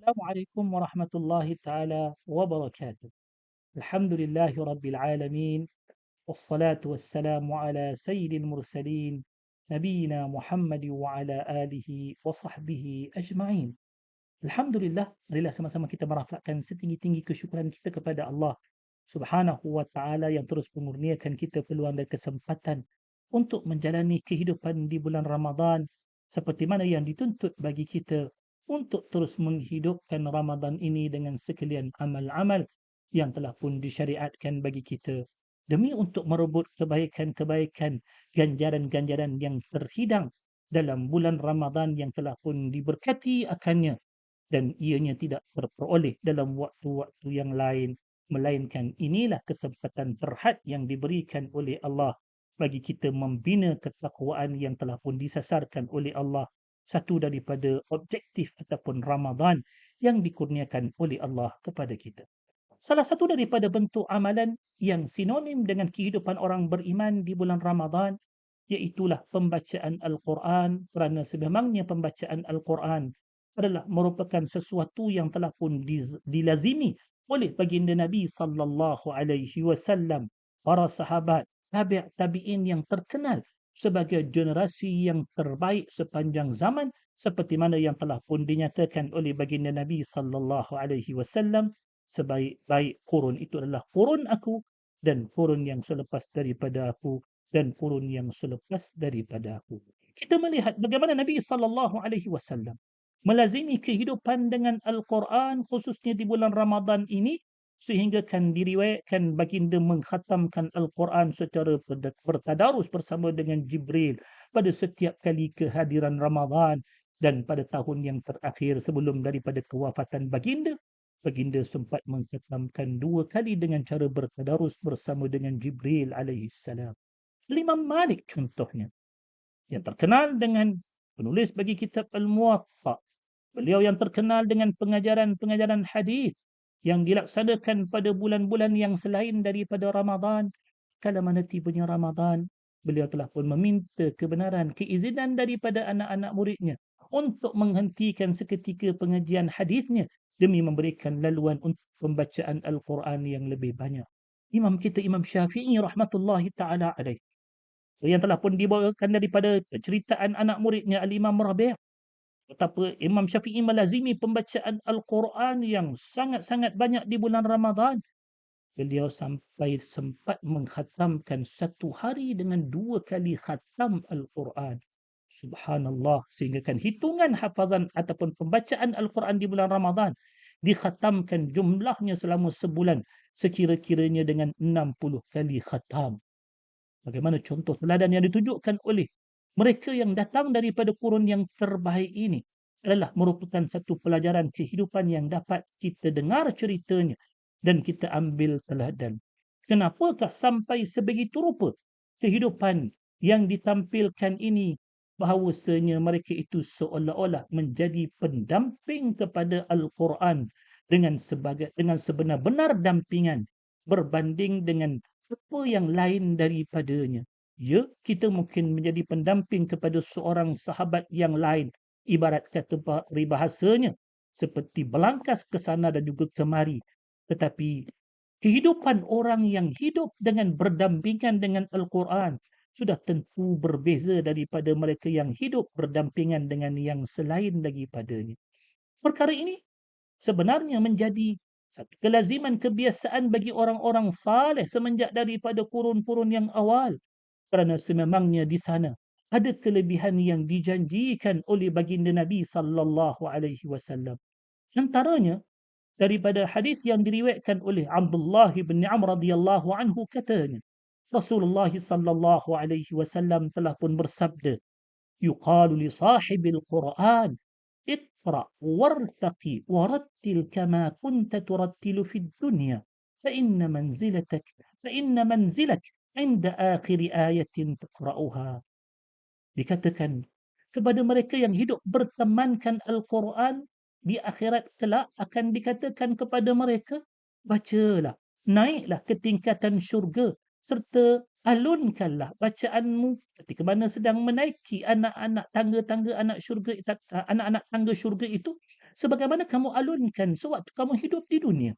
السلام عليكم ورحمة الله تعالى وبركاته الحمد لله رب العالمين والصلاة والسلام على سيد المرسلين نبينا محمد وعلى آله وصحبه أجمعين Alhamdulillah, marilah sama-sama kita merafakkan setinggi-tinggi kesyukuran kita kepada Allah Subhanahu wa taala yang terus mengurniakan kita peluang dan kesempatan untuk menjalani kehidupan di bulan Ramadan seperti mana yang dituntut bagi kita untuk terus menghidupkan Ramadan ini dengan sekalian amal-amal yang telah pun disyariatkan bagi kita. Demi untuk merebut kebaikan-kebaikan ganjaran-ganjaran yang terhidang dalam bulan Ramadan yang telah pun diberkati akannya. Dan ianya tidak terperoleh dalam waktu-waktu yang lain. Melainkan inilah kesempatan terhad yang diberikan oleh Allah bagi kita membina ketakwaan yang telah pun disasarkan oleh Allah satu daripada objektif ataupun Ramadan yang dikurniakan oleh Allah kepada kita. Salah satu daripada bentuk amalan yang sinonim dengan kehidupan orang beriman di bulan Ramadan iaitulah pembacaan Al-Quran kerana sememangnya pembacaan Al-Quran adalah merupakan sesuatu yang telah pun dilazimi oleh baginda Nabi sallallahu alaihi wasallam para sahabat tabi' tabi'in yang terkenal sebagai generasi yang terbaik sepanjang zaman seperti mana yang telah pun dinyatakan oleh baginda Nabi sallallahu alaihi wasallam sebaik-baik kurun itu adalah kurun aku dan kurun yang selepas daripada aku dan kurun yang selepas daripada aku. Kita melihat bagaimana Nabi sallallahu alaihi wasallam melazimi kehidupan dengan Al-Quran khususnya di bulan Ramadan ini sehingga kan diriwayatkan baginda mengkhatamkan Al-Quran secara bertadarus bersama dengan Jibril pada setiap kali kehadiran Ramadan dan pada tahun yang terakhir sebelum daripada kewafatan baginda. Baginda sempat mengkhatamkan dua kali dengan cara bertadarus bersama dengan Jibril alaihissalam. Imam Malik contohnya yang terkenal dengan penulis bagi kitab Al-Muwatta. Beliau yang terkenal dengan pengajaran-pengajaran hadis yang dilaksanakan pada bulan-bulan yang selain daripada Ramadan. Kalau mana tibanya Ramadan, beliau telah pun meminta kebenaran, keizinan daripada anak-anak muridnya untuk menghentikan seketika pengajian hadisnya demi memberikan laluan untuk pembacaan Al-Quran yang lebih banyak. Imam kita Imam Syafi'i rahmatullahi taala alaih yang telah pun dibawakan daripada ceritaan anak muridnya Al-Imam Rabi' betapa Imam Syafi'i melazimi pembacaan Al-Quran yang sangat-sangat banyak di bulan Ramadan. Beliau sampai sempat menghatamkan satu hari dengan dua kali khatam Al-Quran. Subhanallah. Sehingga kan hitungan hafazan ataupun pembacaan Al-Quran di bulan Ramadan dikhatamkan jumlahnya selama sebulan sekira-kiranya dengan 60 kali khatam. Bagaimana contoh teladan yang ditunjukkan oleh mereka yang datang daripada kurun yang terbaik ini adalah merupakan satu pelajaran kehidupan yang dapat kita dengar ceritanya dan kita ambil teladan. Kenapakah sampai sebegitu rupa kehidupan yang ditampilkan ini bahawasanya mereka itu seolah-olah menjadi pendamping kepada Al-Quran dengan sebagai dengan sebenar-benar dampingan berbanding dengan apa yang lain daripadanya. Ya, kita mungkin menjadi pendamping kepada seorang sahabat yang lain. Ibarat kata peribahasanya. Seperti belangkas ke sana dan juga kemari. Tetapi kehidupan orang yang hidup dengan berdampingan dengan Al-Quran sudah tentu berbeza daripada mereka yang hidup berdampingan dengan yang selain daripadanya. Perkara ini sebenarnya menjadi satu kelaziman kebiasaan bagi orang-orang saleh semenjak daripada kurun-kurun yang awal kerana sememangnya di sana ada kelebihan yang dijanjikan oleh baginda Nabi sallallahu alaihi wasallam. Antaranya daripada hadis yang diriwayatkan oleh Abdullah bin Amr radhiyallahu anhu katanya Rasulullah sallallahu alaihi wasallam telah pun bersabda yuqalu li sahibil Quran اقرأ وارتقي ورتل كما كنت ترتل في الدنيا فإن منزلتك فإن منزلك inda akhir ayatin taqra'uha dikatakan kepada mereka yang hidup bertemankan al-Quran di akhirat kelak akan dikatakan kepada mereka bacalah naiklah ke tingkatan syurga serta alunkanlah bacaanmu ketika mana sedang menaiki anak-anak tangga-tangga anak syurga anak-anak tangga syurga itu sebagaimana kamu alunkan sewaktu kamu hidup di dunia.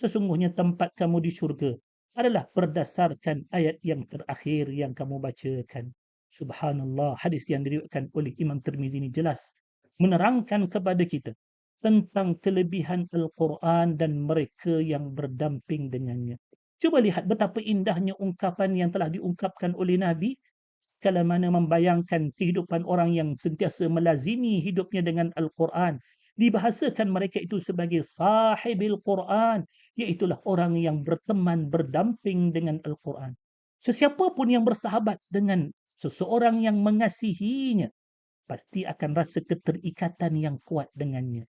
Sesungguhnya tempat kamu di syurga adalah berdasarkan ayat yang terakhir yang kamu bacakan. Subhanallah, hadis yang diriwayatkan oleh Imam Tirmizi ini jelas menerangkan kepada kita tentang kelebihan Al-Quran dan mereka yang berdamping dengannya. Cuba lihat betapa indahnya ungkapan yang telah diungkapkan oleh Nabi kalau mana membayangkan kehidupan orang yang sentiasa melazimi hidupnya dengan Al-Quran. Dibahasakan mereka itu sebagai sahibil Quran, iaitulah orang yang berteman, berdamping dengan Al-Quran. Sesiapa pun yang bersahabat dengan seseorang yang mengasihinya pasti akan rasa keterikatan yang kuat dengannya.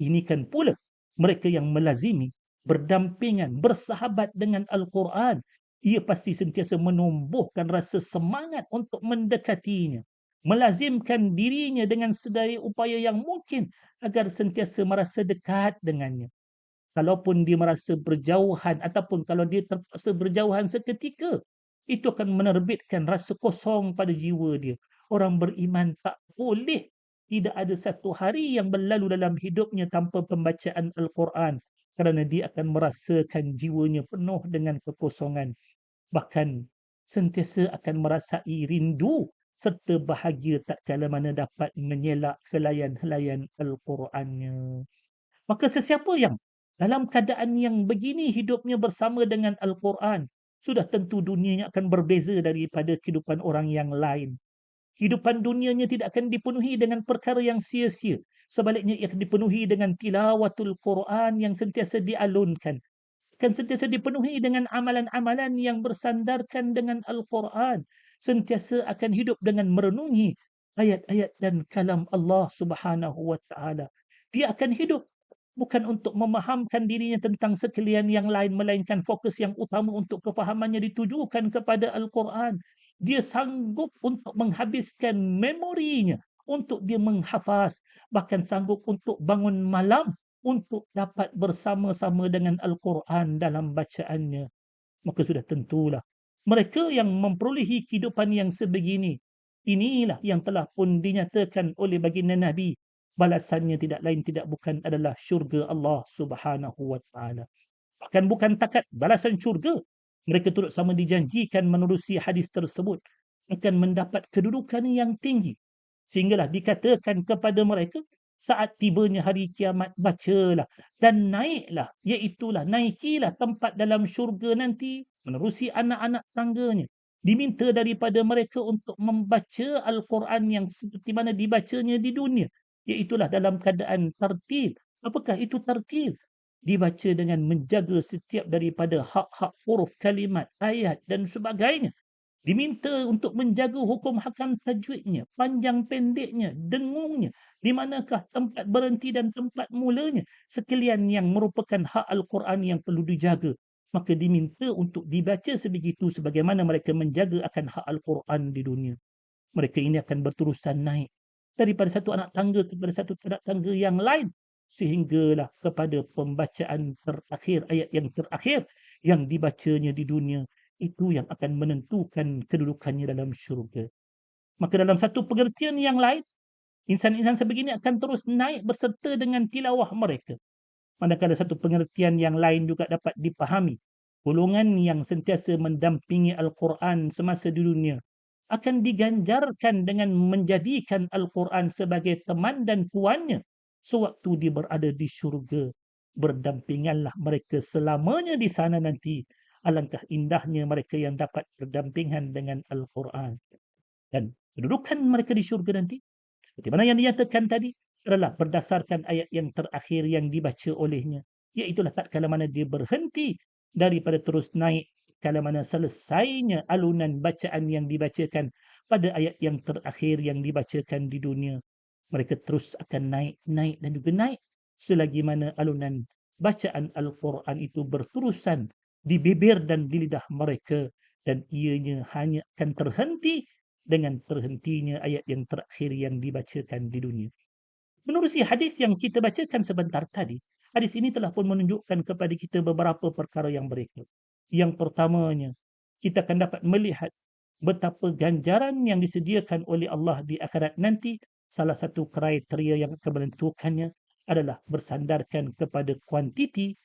Ini kan pula mereka yang melazimi, berdampingan, bersahabat dengan Al-Quran. Ia pasti sentiasa menumbuhkan rasa semangat untuk mendekatinya. Melazimkan dirinya dengan sedaya upaya yang mungkin agar sentiasa merasa dekat dengannya. Kalaupun dia merasa berjauhan ataupun kalau dia terpaksa berjauhan seketika, itu akan menerbitkan rasa kosong pada jiwa dia. Orang beriman tak boleh tidak ada satu hari yang berlalu dalam hidupnya tanpa pembacaan Al-Quran kerana dia akan merasakan jiwanya penuh dengan kekosongan. Bahkan sentiasa akan merasai rindu serta bahagia tak kala mana dapat menyelak helayan-helayan Al-Qurannya. Maka sesiapa yang dalam keadaan yang begini hidupnya bersama dengan Al-Quran, sudah tentu dunianya akan berbeza daripada kehidupan orang yang lain. Kehidupan dunianya tidak akan dipenuhi dengan perkara yang sia-sia. Sebaliknya ia akan dipenuhi dengan tilawatul Quran yang sentiasa dialunkan. Akan sentiasa dipenuhi dengan amalan-amalan yang bersandarkan dengan Al-Quran. Sentiasa akan hidup dengan merenungi ayat-ayat dan kalam Allah subhanahu wa ta'ala. Dia akan hidup bukan untuk memahamkan dirinya tentang sekalian yang lain melainkan fokus yang utama untuk kefahamannya ditujukan kepada Al-Quran. Dia sanggup untuk menghabiskan memorinya untuk dia menghafaz bahkan sanggup untuk bangun malam untuk dapat bersama-sama dengan Al-Quran dalam bacaannya. Maka sudah tentulah mereka yang memperolehi kehidupan yang sebegini inilah yang telah pun dinyatakan oleh baginda Nabi balasannya tidak lain tidak bukan adalah syurga Allah Subhanahu wa taala. Bahkan bukan takat balasan syurga, mereka turut sama dijanjikan menerusi hadis tersebut akan mendapat kedudukan yang tinggi. Sehinggalah dikatakan kepada mereka saat tibanya hari kiamat bacalah dan naiklah iaitulah naikilah tempat dalam syurga nanti menerusi anak-anak tangganya diminta daripada mereka untuk membaca al-Quran yang seperti mana dibacanya di dunia Iaitulah dalam keadaan tertil. Apakah itu tertil? Dibaca dengan menjaga setiap daripada hak-hak huruf, kalimat, ayat dan sebagainya. Diminta untuk menjaga hukum hakam tajwidnya, panjang pendeknya, dengungnya, di manakah tempat berhenti dan tempat mulanya, sekalian yang merupakan hak Al-Quran yang perlu dijaga. Maka diminta untuk dibaca sebegitu sebagaimana mereka menjaga akan hak Al-Quran di dunia. Mereka ini akan berterusan naik daripada satu anak tangga kepada satu anak tangga yang lain. Sehinggalah kepada pembacaan terakhir ayat yang terakhir yang dibacanya di dunia itu yang akan menentukan kedudukannya dalam syurga. Maka dalam satu pengertian yang lain insan-insan sebegini akan terus naik berserta dengan tilawah mereka. Manakala satu pengertian yang lain juga dapat dipahami golongan yang sentiasa mendampingi al-Quran semasa di dunia akan diganjarkan dengan menjadikan Al-Quran sebagai teman dan puannya sewaktu dia berada di syurga. Berdampinganlah mereka selamanya di sana nanti. Alangkah indahnya mereka yang dapat berdampingan dengan Al-Quran. Dan kedudukan mereka di syurga nanti, seperti mana yang dinyatakan tadi, adalah berdasarkan ayat yang terakhir yang dibaca olehnya. Iaitulah tak kala mana dia berhenti daripada terus naik kalau mana selesainya alunan bacaan yang dibacakan pada ayat yang terakhir yang dibacakan di dunia. Mereka terus akan naik, naik dan juga naik selagi mana alunan bacaan Al-Quran itu berterusan di bibir dan di lidah mereka dan ianya hanya akan terhenti dengan terhentinya ayat yang terakhir yang dibacakan di dunia. Menurut hadis yang kita bacakan sebentar tadi, hadis ini telah pun menunjukkan kepada kita beberapa perkara yang berikut yang pertamanya kita akan dapat melihat betapa ganjaran yang disediakan oleh Allah di akhirat nanti. Salah satu kriteria yang akan menentukannya adalah bersandarkan kepada kuantiti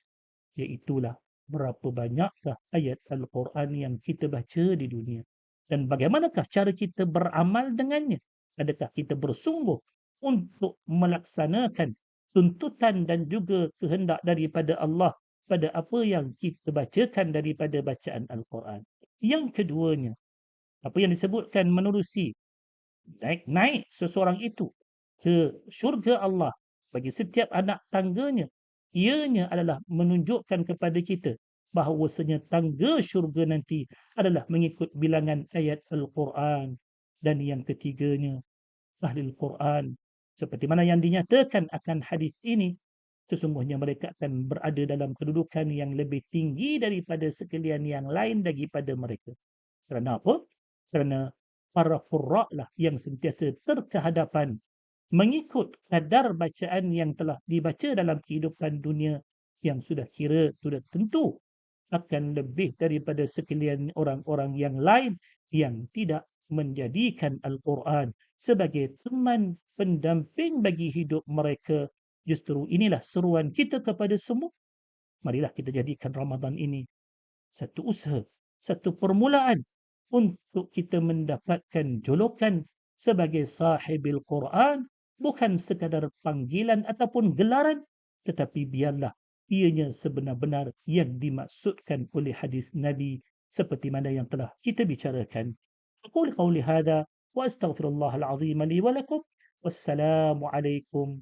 iaitulah berapa banyakkah ayat Al-Quran yang kita baca di dunia. Dan bagaimanakah cara kita beramal dengannya? Adakah kita bersungguh untuk melaksanakan tuntutan dan juga kehendak daripada Allah pada apa yang kita bacakan daripada bacaan Al-Quran. Yang keduanya, apa yang disebutkan menerusi naik-naik seseorang itu ke syurga Allah bagi setiap anak tangganya, ianya adalah menunjukkan kepada kita bahawasanya tangga syurga nanti adalah mengikut bilangan ayat Al-Quran. Dan yang ketiganya, ahli Al-Quran. Seperti mana yang dinyatakan akan hadis ini, sesungguhnya mereka akan berada dalam kedudukan yang lebih tinggi daripada sekalian yang lain daripada mereka. Kerana apa? Kerana para furra' lah yang sentiasa terkehadapan mengikut kadar bacaan yang telah dibaca dalam kehidupan dunia yang sudah kira sudah tentu akan lebih daripada sekalian orang-orang yang lain yang tidak menjadikan Al-Quran sebagai teman pendamping bagi hidup mereka. Justru inilah seruan kita kepada semua. Marilah kita jadikan Ramadan ini satu usaha, satu permulaan untuk kita mendapatkan julukan sebagai sahibil Quran bukan sekadar panggilan ataupun gelaran tetapi biarlah ianya sebenar-benar yang dimaksudkan oleh hadis Nabi seperti mana yang telah kita bicarakan. Aku qauli hadza wa astaghfirullahal azim li wa lakum. Wassalamu alaikum